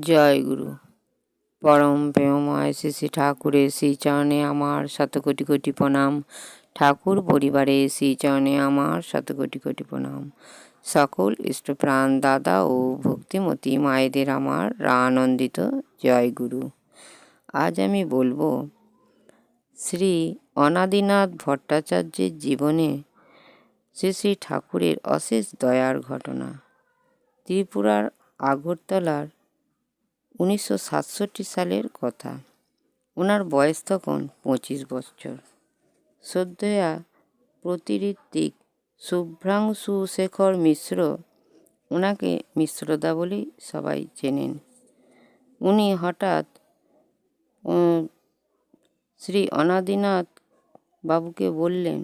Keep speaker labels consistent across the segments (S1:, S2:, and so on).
S1: জয় গুরু। পরম প্রেমময় শ্রী শ্রী ঠাকুরের শ্রী চরণে আমার শত কোটি কোটি প্রণাম। ঠাকুর পরিবারে শ্রী চরণে আমার শত কোটি কোটি প্রণাম। সকল ইষ্টপ্রাণ দাদা ও ভক্তিমতী মায়েদের আমার আনন্দিত জয় গুরু। আজ আমি বলব, শ্রী অনাদিনাথ ভট্টাচার্যের জীবনে শ্রী শ্রী ঠাকুরের অশেষ দয়ার ঘটনা। ত্রিপুরার আগরতলার উনিশশো সাতষট্টি সালের কথা। ওনার বয়স তখন পঁচিশ বছর। শ্রদ্ধেয়া প্রতিঋত্বিক শুভ্রাংশু শেখর মিশ্র ওনাকে মিশ্রদা বলেই সবাই চেনেন। উনি হঠাৎ শ্রী অনাদিনাথ বাবুকে বললেন,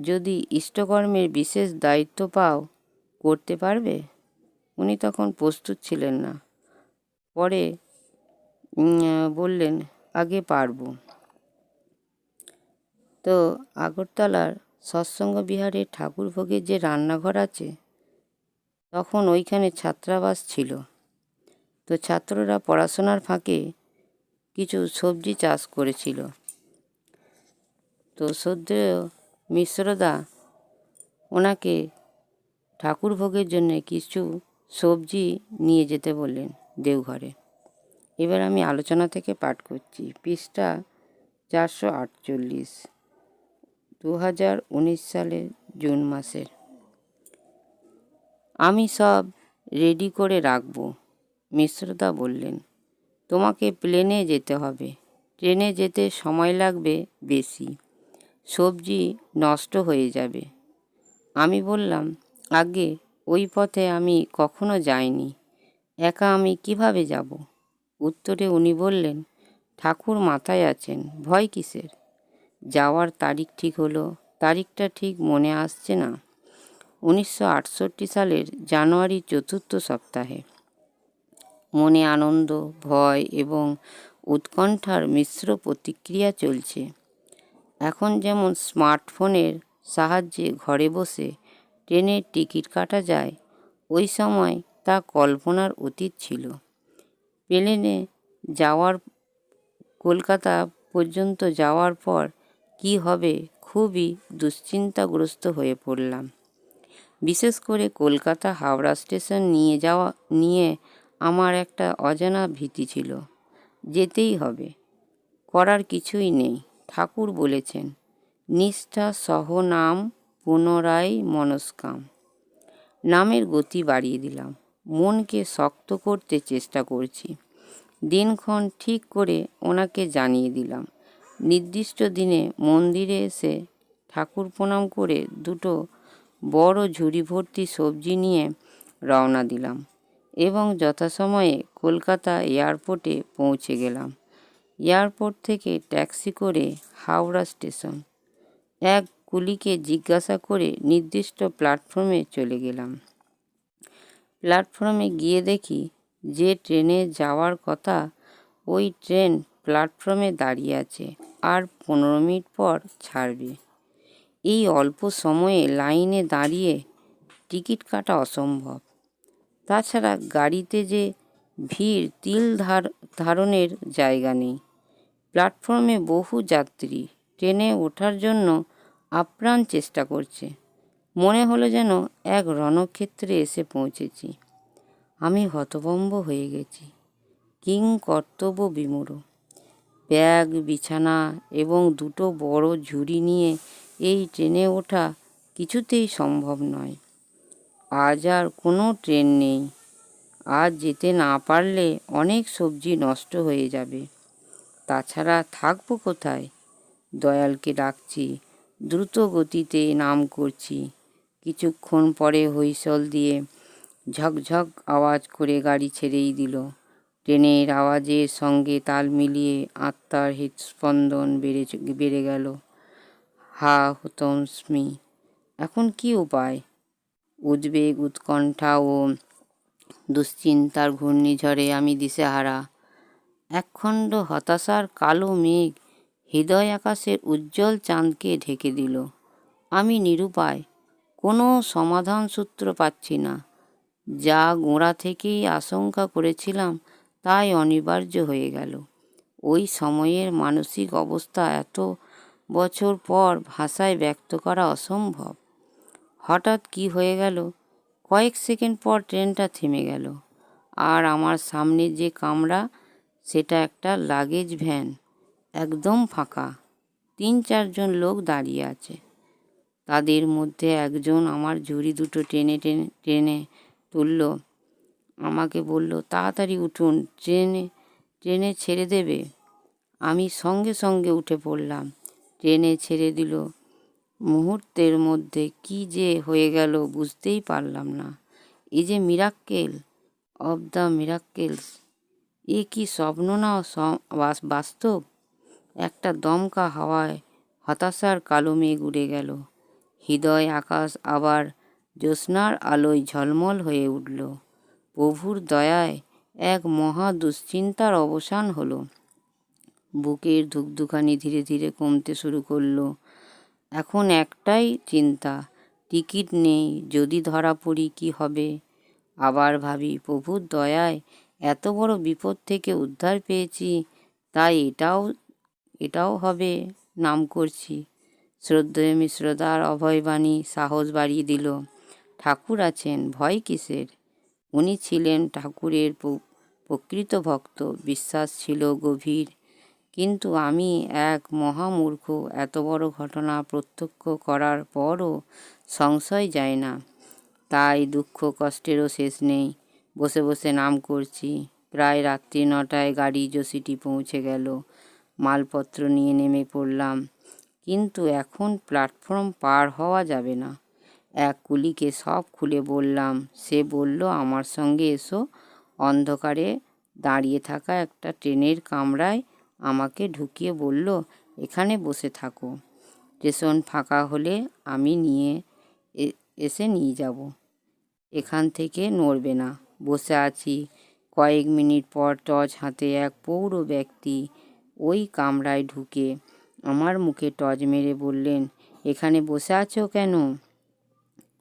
S1: যদি ইষ্টকর্মের বিশেষ দায়িত্ব পাও, করতে পারবে? উনি তখন প্রস্তুত ছিলেন না। পরে বললেন, আগে পারব। তো আগরতলার সৎসঙ্গ বিহারে ঠাকুরভোগের যে রান্নাঘর আছে, তখন ওইখানে ছাত্রাবাস ছিল। তো ছাত্ররা পড়াশোনার ফাঁকে কিছু সবজি চাষ করেছিল। তো শ্রদ্ধেয় মিশ্রদা ওনাকে ঠাকুর ভোগের জন্য কিছু সবজি নিয়ে যেতে বললেন। দেওঘরে। এবার আমি আলোচনা থেকে পাঠ করছি। পৃষ্ঠা চারশো আটচল্লিশ দু হাজার উনিশ সালের জুন মাসের। আমি সব রেডি করে রাখব, মিশ্রদা বললেন। তোমাকে প্লেনে যেতে হবে। ট্রেনে যেতে সময় লাগবে বেশি। সবজি নষ্ট হয়ে যাবে। আমি বললাম, আগে ওই পথে আমি কখনো যাইনি। একা আমি কীভাবে যাব? উত্তরে উনি বললেন, ঠাকুর মাথায় আছেন, ভয় কিসের? যাওয়ার তারিখ ঠিক হলো, তারিখটা ঠিক মনে আসছে না। উনিশশো আটষট্টি সালের জানুয়ারি চতুর্থ সপ্তাহে। মনে আনন্দ, ভয় এবং উৎকণ্ঠার মিশ্র প্রতিক্রিয়া চলছে। এখন যেমন স্মার্টফোনের সাহায্যে ঘরে বসে ট্রেনের টিকিট কাটা যায়, ওই সময় তা কল্পনার অতীত ছিল। প্লেনে যাওয়ার, কলকাতা পর্যন্ত যাওয়ার পর কি হবে খুবই দুশ্চিন্তাগ্রস্ত হয়ে পড়লাম। বিশেষ করে কলকাতা হাওড়া স্টেশন নিয়ে যাওয়া, নিয়ে আমার একটা অজানা ভীতি ছিল। যেতেই হবে, করার কিছুই নেই, ঠাকুর বলেছেন, নিষ্ঠা সহ নাম পুনরায় মনস্কাম। নামের গতি বাড়িয়ে দিলাম। মনকে শক্ত করতে চেষ্টা করছি। দিনক্ষণ ঠিক করে ওনাকে জানিয়ে দিলাম। নির্দিষ্ট দিনে মন্দিরে এসে ঠাকুর প্রণাম করে দুটো বড় ঝুড়ি ভর্তি সবজি নিয়ে রওনা দিলাম এবং যথাসময়ে কলকাতা এয়ারপোর্টে পৌঁছে গেলাম। এয়ারপোর্ট থেকে ট্যাক্সি করে হাওড়া স্টেশন। এক কুলিকে জিজ্ঞাসা করে নির্দিষ্ট প্ল্যাটফর্মে চলে গেলাম। প্ল্যাটফর্মে গিয়ে দেখি যে ট্রেনে যাওয়ার কথা ওই ট্রেন প্ল্যাটফর্মে দাঁড়িয়ে আছে আর পনেরো মিনিট পর ছাড়বে। এই অল্প সময়ে লাইনে দাঁড়িয়ে টিকিট কাটা অসম্ভব। তাছাড়া গাড়িতে যে ভিড় তিল ধার ধারণের জায়গা নেই। প্ল্যাটফর্মে বহু যাত্রী ট্রেনে ওঠার জন্য আপ্রাণ চেষ্টা করছে। মনে হলো যেন এক রণক্ষেত্রে এসে পৌঁছেছি। আমি হতভম্ব হয়ে গেছি। কিং কর্তব্য বিমূঢ়। ব্যাগ, বিছানা এবং দুটো বড় ঝুড়ি নিয়ে এই ট্রেনে ওঠা কিছুতেই সম্ভব নয়। আজ আর কোনো ট্রেন নেই। আজ যেতে না পারলে অনেক সবজি নষ্ট হয়ে যাবে। তাছাড়া থাকব কোথায়? দয়ালকে ডাকছি দ্রুত গতিতে নাম করছি। কিছুক্ষণ পরে হুইসল দিয়ে ঝকঝক আওয়াজ করে গাড়ি ছেড়েই দিল। ট্রেনের আওয়াজের সঙ্গে তাল মিলিয়ে আত্মার হৃদস্পন্দন বেড়ে বেড়ে গেল। হা, হুতম স্মি, এখন কি উপায়? উদ্বেগ, উৎকণ্ঠা ও দুশ্চিন্তার ঘূর্ণিঝড়ে আমি দিশেহারা। একখণ্ড হতাশার কালো মেঘ হৃদয় আকাশের উজ্জ্বল চাঁদকে ঢেকে দিল। আমি নিরুপায় কোনো সমাধান সূত্র পাচ্ছি না। যা গোড়া থেকেই আশঙ্কা করেছিলাম, তাই অনিবার্য হয়ে গেল। ওই সময়ের মানসিক অবস্থা এত বছর পর ভাষায় ব্যক্ত করা অসম্ভব। হঠাৎ কি হয়ে গেল? কয়েক সেকেন্ড পর ট্রেনটা থেমে গেল। আর আমার সামনে যে কামরা, সেটা একটা লাগেজ ভ্যান। একদম ফাঁকা। তিন চারজন লোক দাঁড়িয়ে আছে। তাদের মধ্যে একজন আমার ঝুড়ি দুটো টেনে টেনে টেনে তুলল। আমাকে বলল, তাড়াতাড়ি উঠুন ট্রেনে ট্রেনে ছেড়ে দেবে? আমি সঙ্গে সঙ্গে উঠে পড়লাম। ট্রেনে ছেড়ে দিল। মুহূর্তের মধ্যে কি যে হয়ে গেল বুঝতেই পারলাম না। এই যে মিরাক্কেল অব দ্য মিরাক্কেলস, এ কি স্বপ্ন না বাস্তব? একটা দমকা হাওয়ায় হতাশার কালো মেঘ উড়ে গেল। হৃদয় আকাশ আবার জ্যোৎস্নার আলোয় ঝলমল হয়ে উঠল। প্রভুর দয়ায় এক মহা দুশ্চিন্তার অবসান হলো। বুকের ধুকধুকানি ধীরে ধীরে কমতে শুরু করল। এখন একটাই চিন্তা, টিকিট নেই, যদি ধরা পড়ি কি হবে? আবার ভাবি, প্রভুর দয়ায় এত বড় বিপদ থেকে উদ্ধার পেয়েছি, তাই এটাও এটাও হবে, নাম করছি। শ্রদ্ধেয় মিশ্রদার অভয়বাণী সাহস বাড়িয়ে দিল। ঠাকুর আছেন, ভয় কিসের? উনি ছিলেন ঠাকুরের প্রকৃত ভক্ত, বিশ্বাস ছিল গভীর। কিন্তু আমি এক মহামূর্খ, এত বড় ঘটনা প্রত্যক্ষ করার পরও সংশয় যায় না। তাই দুঃখ কষ্টেরও শেষ নেই। বসে বসে নাম করছি। প্রায় রাত্রি নটায় গাড়ি যোশীটি পৌঁছে গেল। মালপত্র নিয়ে নেমে পড়লাম। কিন্তু এখন প্ল্যাটফর্ম পার হওয়া যাবে না। এক কুলিকে সব খুলে বললাম, সে বলল, আমার সঙ্গে এসো। অন্ধকারে দাঁড়িয়ে থাকা একটা ট্রেনের কামরায় আমাকে ঢুকিয়ে বলল, এখানে বসে থাকো। স্টেশন ফাঁকা হলে আমি নিয়ে এসে নিয়ে যাব। এখান থেকে নড়বে না। বসে আছি। কয়েক মিনিট পর টর্চ হাতে এক পৌর ব্যক্তি ওই কামরায় ঢুকে আমার মুখে টজ মেরে বললেন, এখানে বসে আছো কেন?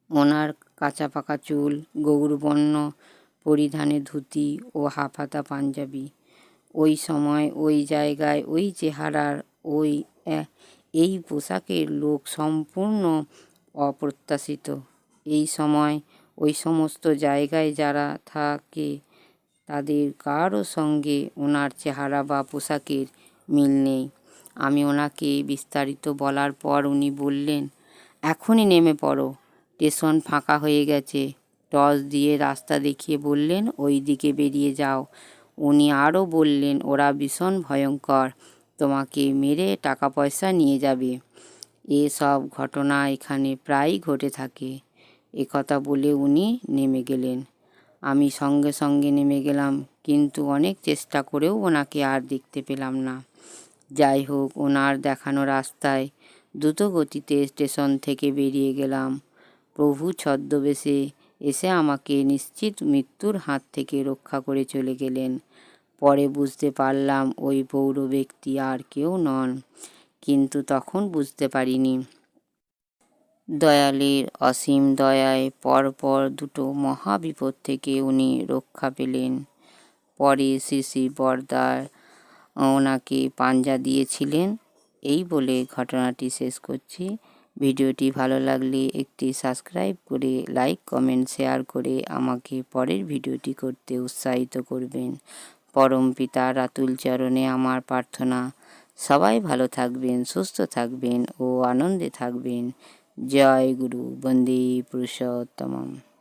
S1: ওনার কাঁচা পাকা চুল, গৌরবর্ণ পরিধানে ধুতি ও হাফাতা পাঞ্জাবি। ওই সময়, ওই জায়গায়, ওই চেহারার ওই এই পোশাকের লোক সম্পূর্ণ অপ্রত্যাশিত। এই সময়, ওই সমস্ত জায়গায় যারা থাকে, তাদের কারও সঙ্গে ওনার চেহারা বা পোশাকের মিল নেই। আমি ওনাকে বিস্তারিত বলার পর উনি বললেন, এখনই নেমে পড়ো। স্টেশন ফাঁকা হয়ে গেছে। টর্চ দিয়ে রাস্তা দেখিয়ে বললেন ওই দিকে বেরিয়ে যাও। উনি আরও বললেন, ওরা ভীষণ ভয়ঙ্কর। তোমাকে মেরে টাকা পয়সা নিয়ে যাবে। এসব ঘটনা এখানে প্রায়ই ঘটে থাকে। কথা বলে উনি নেমে গেলেন। আমি সঙ্গে সঙ্গে নেমে গেলাম, কিন্তু অনেক চেষ্টা করেও ওনাকে আর দেখতে পেলাম না। যাই হোক, ওনার দেখানো রাস্তায় দ্রুত গতিতে স্টেশন থেকে বেরিয়ে গেলাম। প্রভু ছদ্মবেশে এসে আমাকে নিশ্চিত মৃত্যুর হাত থেকে রক্ষা করে চলে গেলেন। পরে বুঝতে পারলাম ওই পৌর ব্যক্তি আর কেউ নন, কিন্তু তখন বুঝতে পারিনি। দয়ালের অসীম দয়ায় পরপর দুটো মহাবিপদ থেকে উনি রক্ষা পেলেন। পরে শ্রী শ্রী বরদার ওনাকে পাঞ্জা দিয়েছিলেন। এই বলে ঘটনাটি শেষ করছি। ভিডিওটি ভালো লাগলে একটি সাবস্ক্রাইব করে, লাইক, কমেন্ট, শেয়ার করে আমাকে পরের ভিডিওটি করতে উৎসাহিত করবেন। পরম পিতা রাতুল চরণে আমার প্রার্থনা। সবাই ভালো থাকবেন, সুস্থ থাকবেন ও আনন্দে থাকবেন। জয় গুরু, বন্দে পুরুষোত্তমম।